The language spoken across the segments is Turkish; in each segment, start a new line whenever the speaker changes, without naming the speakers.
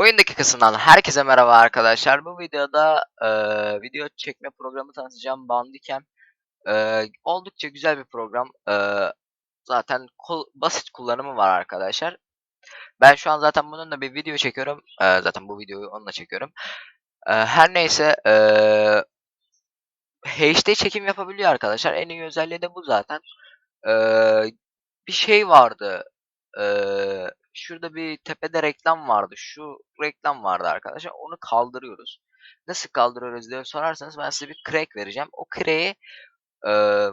Oyun dakikasından herkese merhaba arkadaşlar. Bu videoda eee, video çekme programı tanıtacağım. Bandicam. Eee, oldukça güzel bir program. Eee, zaten kol- basit kullanımı var arkadaşlar. Ben şu an zaten bununla bir video çekiyorum. Eee, zaten bu videoyu onunla çekiyorum. Eee, her neyse eee HD çekim yapabiliyor arkadaşlar. En iyi özelliği de bu zaten. Eee, bir şey vardı. Eee, şurada bir tepede reklam vardı. Şu reklam vardı arkadaşlar. Onu kaldırıyoruz. Nasıl kaldırıyoruz diye sorarsanız ben size bir crack vereceğim. O crack'i eee,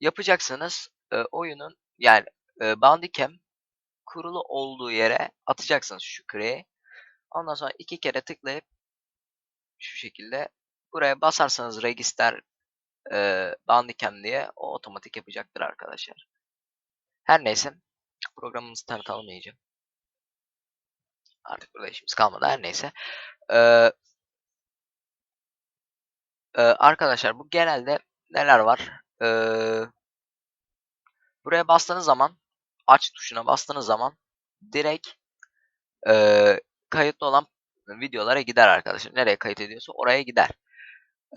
yapacaksınız. Eee, oyunun yani eee Bandicam kurulu olduğu yere atacaksınız şu crack'i. Ondan sonra iki kere tıklayıp şu şekilde buraya basarsanız register eee Bandicam diye o otomatik yapacaktır arkadaşlar. Her neyse programımızı tanıtalım iyice. Artık burada işimiz kalmadı her neyse. Ee, e, arkadaşlar bu genelde neler var? Ee, buraya bastığınız zaman aç tuşuna bastığınız zaman direkt e, kayıtlı olan videolara gider arkadaşlar. Nereye kayıt ediyorsa oraya gider.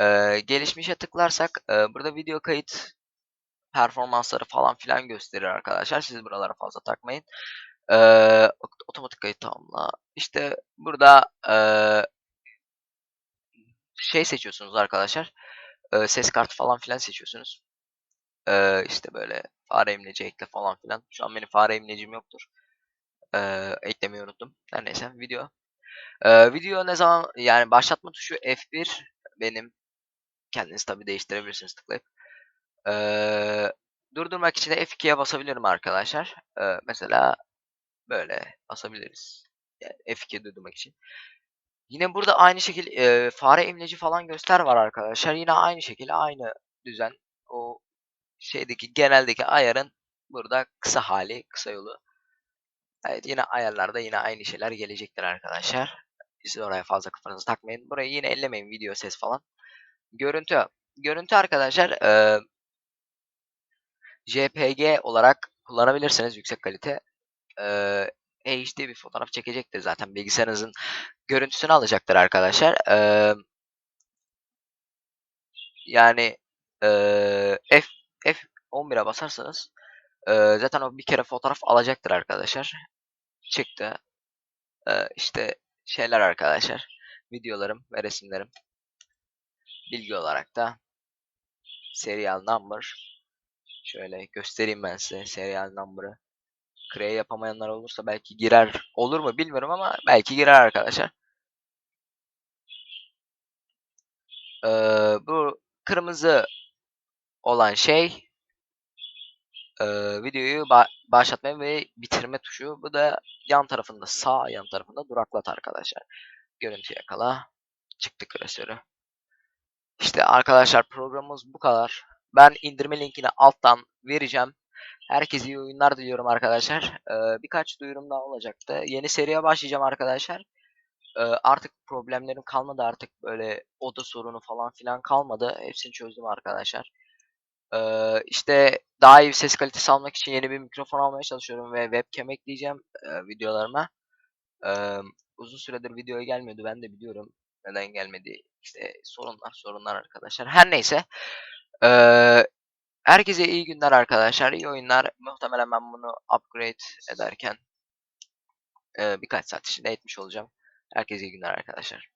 Ee, gelişmişe tıklarsak e, burada video kayıt performansları falan filan gösterir arkadaşlar. Siz buralara fazla takmayın. Ee, otomatik kayıt tamamla. İşte burada e, şey seçiyorsunuz arkadaşlar. Ee, ses kartı falan filan seçiyorsunuz. Ee, işte böyle fare imleci ekle falan filan. Şu an benim fare imlecim yoktur. Ee, eklemeyi unuttum. Her neyse video. Ee, video ne zaman yani başlatma tuşu F1 benim. Kendiniz tabi değiştirebilirsiniz tıklayıp. Ee, durdurmak için de F2'ye basabilirim arkadaşlar. Ee, mesela böyle basabiliriz. Yani F2 durdurmak için. Yine burada aynı şekilde e, fare imleci falan göster var arkadaşlar. Yine aynı şekilde aynı düzen. O şeydeki geneldeki ayarın burada kısa hali, kısa yolu. Evet yine ayarlarda yine aynı şeyler gelecektir arkadaşlar. Siz oraya fazla kafanızı takmayın. Burayı yine ellemeyin video ses falan. Görüntü. Görüntü arkadaşlar e, JPG olarak kullanabilirsiniz yüksek kalite. E, HD bir fotoğraf çekecektir zaten bilgisayarınızın görüntüsünü alacaktır arkadaşlar. E, yani e, F F11'e basarsanız e, zaten o bir kere fotoğraf alacaktır arkadaşlar. Çıktı. E, işte şeyler arkadaşlar. Videolarım ve resimlerim. Bilgi olarak da serial number şöyle göstereyim ben size serial number'ı. Kreye yapamayanlar olursa belki girer. Olur mu bilmiyorum ama belki girer arkadaşlar. Ee, bu kırmızı olan şey e, videoyu ba başlatma ve bitirme tuşu. Bu da yan tarafında sağ yan tarafında duraklat arkadaşlar. Görüntü yakala. Çıktı klasörü. İşte arkadaşlar programımız bu kadar. Ben indirme linkini alttan vereceğim. Herkese iyi oyunlar diliyorum arkadaşlar. Ee, birkaç duyurum daha olacaktı. Yeni seriye başlayacağım arkadaşlar. Ee, artık problemlerim kalmadı artık böyle oda sorunu falan filan kalmadı. Hepsini çözdüm arkadaşlar. Ee, işte daha iyi bir ses kalitesi almak için yeni bir mikrofon almaya çalışıyorum ve webcam ekleyeceğim e, videolarıma. Ee, uzun süredir videoya gelmiyordu ben de biliyorum neden gelmedi. İşte sorunlar sorunlar arkadaşlar. Her neyse. Ee, herkese iyi günler arkadaşlar. iyi oyunlar. Muhtemelen ben bunu upgrade ederken e, birkaç saat içinde etmiş olacağım. Herkese iyi günler arkadaşlar.